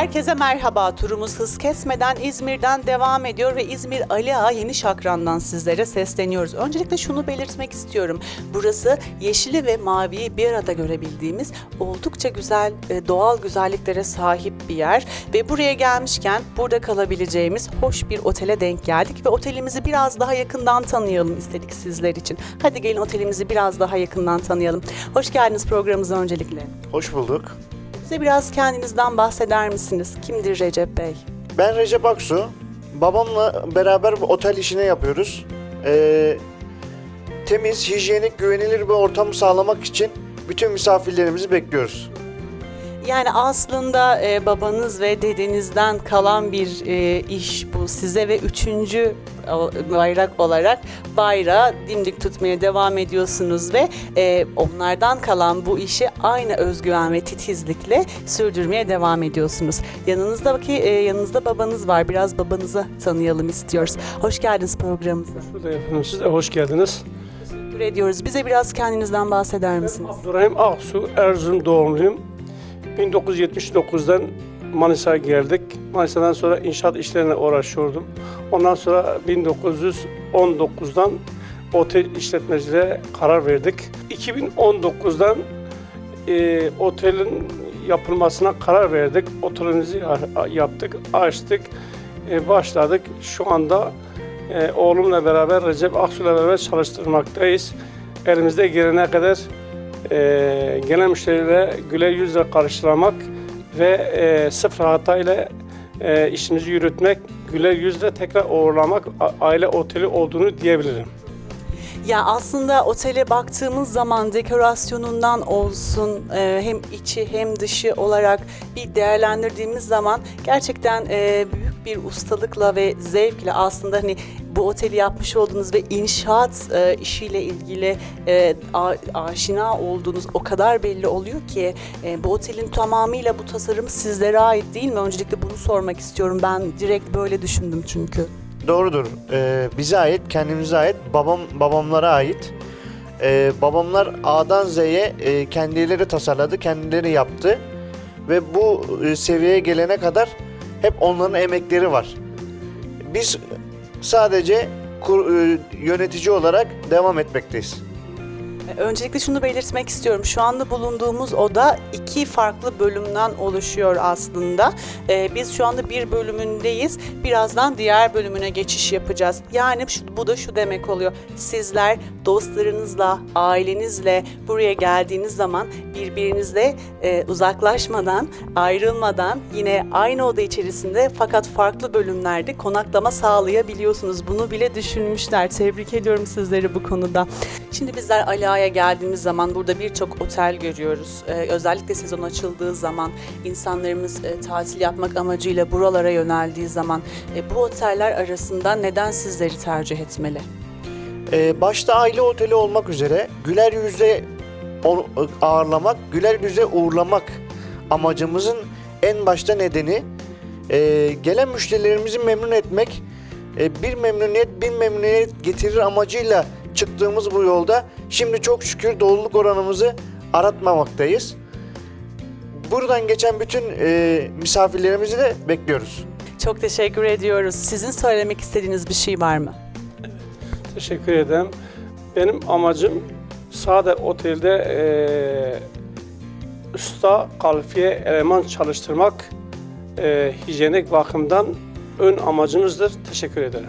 Herkese merhaba. Turumuz hız kesmeden İzmir'den devam ediyor ve İzmir Ali Ağa Yeni Şakran'dan sizlere sesleniyoruz. Öncelikle şunu belirtmek istiyorum. Burası yeşili ve maviyi bir arada görebildiğimiz oldukça güzel doğal güzelliklere sahip bir yer ve buraya gelmişken burada kalabileceğimiz hoş bir otele denk geldik ve otelimizi biraz daha yakından tanıyalım istedik sizler için. Hadi gelin otelimizi biraz daha yakından tanıyalım. Hoş geldiniz programımıza öncelikle. Hoş bulduk. Bize biraz kendinizden bahseder misiniz? Kimdir Recep Bey? Ben Recep Aksu. Babamla beraber otel işini yapıyoruz. Ee, temiz, hijyenik, güvenilir bir ortamı sağlamak için bütün misafirlerimizi bekliyoruz. Yani aslında e, babanız ve dedenizden kalan bir e, iş bu size ve üçüncü bayrak olarak bayrağı dimdik tutmaya devam ediyorsunuz ve e, onlardan kalan bu işi aynı özgüven ve titizlikle sürdürmeye devam ediyorsunuz. Yanınızdaki e, yanınızda babanız var. Biraz babanızı tanıyalım istiyoruz. Hoş geldiniz programımıza. Efendim siz de hoş geldiniz. Teşekkür ediyoruz. Bize biraz kendinizden bahseder misiniz? Abdurrahim Aksu, Erzurum doğumluyum. 1979'dan Manisa'ya geldik. Manisa'dan sonra inşaat işlerine uğraşıyordum. Ondan sonra 1919'dan otel işletmeciliğe karar verdik. 2019'dan e, otelin yapılmasına karar verdik. Otelimizi ya- yaptık, açtık, e, başladık. Şu anda e, oğlumla beraber, Recep Aksu'yla beraber çalıştırmaktayız. Elimizde gelene kadar e, gelen müşteriyle güler yüzle karşılamak ve e, sıfır hatayla e, işimizi yürütmek, güler yüzle tekrar uğurlamak aile oteli olduğunu diyebilirim. Ya aslında otele baktığımız zaman dekorasyonundan olsun e, hem içi hem dışı olarak bir değerlendirdiğimiz zaman gerçekten e, büyük bir ustalıkla ve zevkle aslında hani bu oteli yapmış olduğunuz ve inşaat e, işiyle ilgili e, a- aşina olduğunuz o kadar belli oluyor ki e, bu otelin tamamıyla bu tasarımı sizlere ait değil mi? Öncelikle bunu sormak istiyorum. Ben direkt böyle düşündüm çünkü. Doğrudur. Ee, bize ait, kendimize ait, babam babamlara ait. Ee, babamlar A'dan Z'ye e, kendileri tasarladı, kendileri yaptı. Ve bu e, seviyeye gelene kadar hep onların emekleri var. Biz sadece kur- e, yönetici olarak devam etmekteyiz. Öncelikle şunu belirtmek istiyorum. Şu anda bulunduğumuz oda iki farklı bölümden oluşuyor aslında. Ee, biz şu anda bir bölümündeyiz. Birazdan diğer bölümüne geçiş yapacağız. Yani şu, bu da şu demek oluyor. Sizler dostlarınızla, ailenizle buraya geldiğiniz zaman birbirinizle e, uzaklaşmadan, ayrılmadan yine aynı oda içerisinde fakat farklı bölümlerde konaklama sağlayabiliyorsunuz. Bunu bile düşünmüşler. Tebrik ediyorum sizleri bu konuda. Şimdi bizler Ali Ağa'ya geldiğimiz zaman burada birçok otel görüyoruz. Ee, özellikle sezon açıldığı zaman insanlarımız e, tatil yapmak amacıyla buralara yöneldiği zaman e, bu oteller arasında neden sizleri tercih etmeli? Ee, başta aile oteli olmak üzere güler yüzle ağırlamak, güler yüzle uğurlamak amacımızın en başta nedeni Ee, gelen müşterilerimizi memnun etmek, e, bir memnuniyet bir memnuniyet getirir amacıyla çıktığımız bu yolda şimdi çok şükür doluluk oranımızı aratmamaktayız. Buradan geçen bütün e, misafirlerimizi de bekliyoruz. Çok teşekkür ediyoruz. Sizin söylemek istediğiniz bir şey var mı? Teşekkür ederim. Benim amacım sade otelde eee usta, kalifiye eleman çalıştırmak eee hijyenik bakımdan ön amacımızdır. Teşekkür ederim.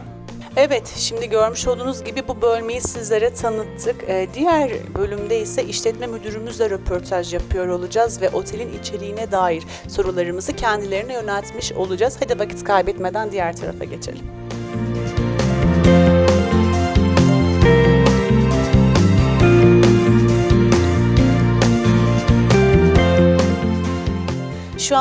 Evet, şimdi görmüş olduğunuz gibi bu bölmeyi sizlere tanıttık. Ee, diğer bölümde ise işletme müdürümüzle röportaj yapıyor olacağız ve otelin içeriğine dair sorularımızı kendilerine yöneltmiş olacağız. Hadi vakit kaybetmeden diğer tarafa geçelim.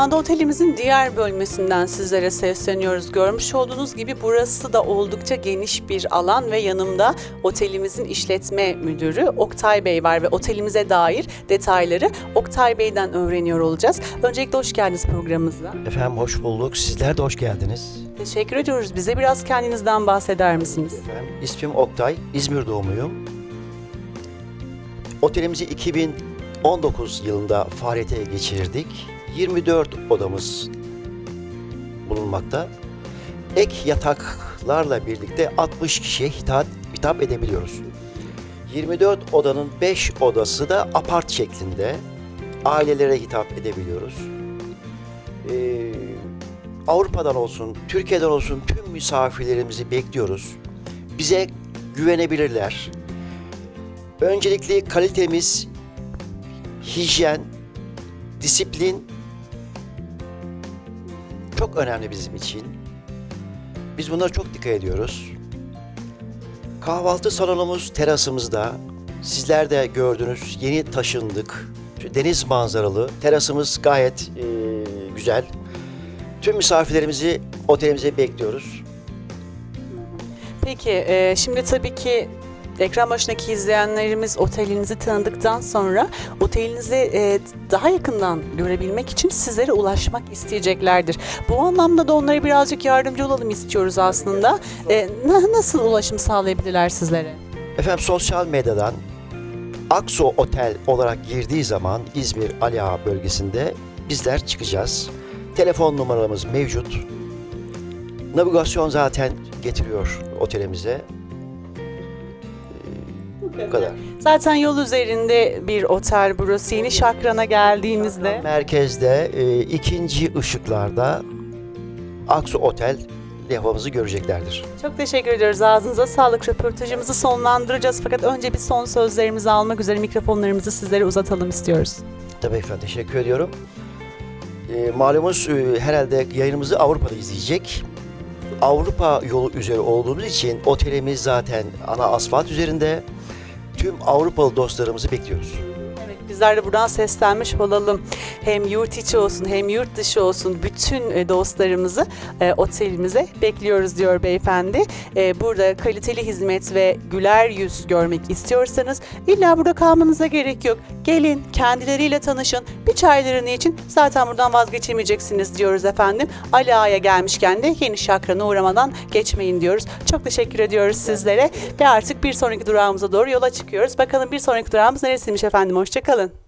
Anda otelimizin diğer bölmesinden sizlere sesleniyoruz. Görmüş olduğunuz gibi burası da oldukça geniş bir alan ve yanımda otelimizin işletme müdürü Oktay Bey var ve otelimize dair detayları Oktay Bey'den öğreniyor olacağız. Öncelikle hoş geldiniz programımıza. Efendim hoş bulduk. Sizler de hoş geldiniz. Teşekkür ediyoruz. Bize biraz kendinizden bahseder misiniz? Efendim ismim Oktay. İzmir doğumluyum. Otelimizi 2019 yılında faaliyete geçirdik. 24 odamız bulunmakta. Ek yataklarla birlikte 60 kişiye hitap, hitap edebiliyoruz. 24 odanın 5 odası da apart şeklinde ailelere hitap edebiliyoruz. Ee, Avrupa'dan olsun, Türkiye'den olsun tüm misafirlerimizi bekliyoruz. Bize güvenebilirler. Öncelikli kalitemiz, hijyen, disiplin çok önemli bizim için. Biz bunlara çok dikkat ediyoruz. Kahvaltı salonumuz terasımızda. Sizler de gördünüz. Yeni taşındık. Deniz manzaralı. Terasımız gayet eee, güzel. Tüm misafirlerimizi otelimize bekliyoruz. Peki e, şimdi tabii ki ekran başındaki izleyenlerimiz otelinizi tanıdıktan sonra otelinizi e, daha yakından görebilmek için sizlere ulaşmak isteyeceklerdir. Bu anlamda da onlara birazcık yardımcı olalım istiyoruz aslında. E, na- nasıl ulaşım sağlayabilirler sizlere? Efendim sosyal medyadan Akso Otel olarak girdiği zaman İzmir Ali bölgesinde bizler çıkacağız. Telefon numaramız mevcut. Navigasyon zaten getiriyor otelimize. Bu kadar. Zaten yol üzerinde bir otel burası. Yeni Şakran'a geldiğimizde Merkezde e, ikinci ışıklarda Aksu Otel levhamızı göreceklerdir. çok teşekkür ediyoruz. Ağzınıza sağlık. Röportajımızı sonlandıracağız. Fakat önce bir son sözlerimizi almak üzere mikrofonlarımızı sizlere uzatalım istiyoruz. Tabii efendim teşekkür ediyorum. E, malumunuz e, herhalde yayınımızı Avrupa'da izleyecek. Avrupa yolu üzeri olduğumuz için otelimiz zaten ana asfalt üzerinde. Tüm Avrupalı dostlarımızı bekliyoruz. Bizler de buradan seslenmiş olalım. Hem yurt içi olsun hem yurt dışı olsun bütün e, dostlarımızı e, otelimize bekliyoruz diyor beyefendi. E, burada kaliteli hizmet ve güler yüz görmek istiyorsanız illa burada kalmanıza gerek yok. Gelin kendileriyle tanışın. Bir çaylarını için zaten buradan vazgeçemeyeceksiniz diyoruz efendim. Ali Ağa'ya gelmişken de yeni şakranı uğramadan geçmeyin diyoruz. Çok teşekkür ediyoruz sizlere ve artık bir sonraki durağımıza doğru yola çıkıyoruz. Bakalım bir sonraki durağımız neresiymiş efendim. Hoşçakalın.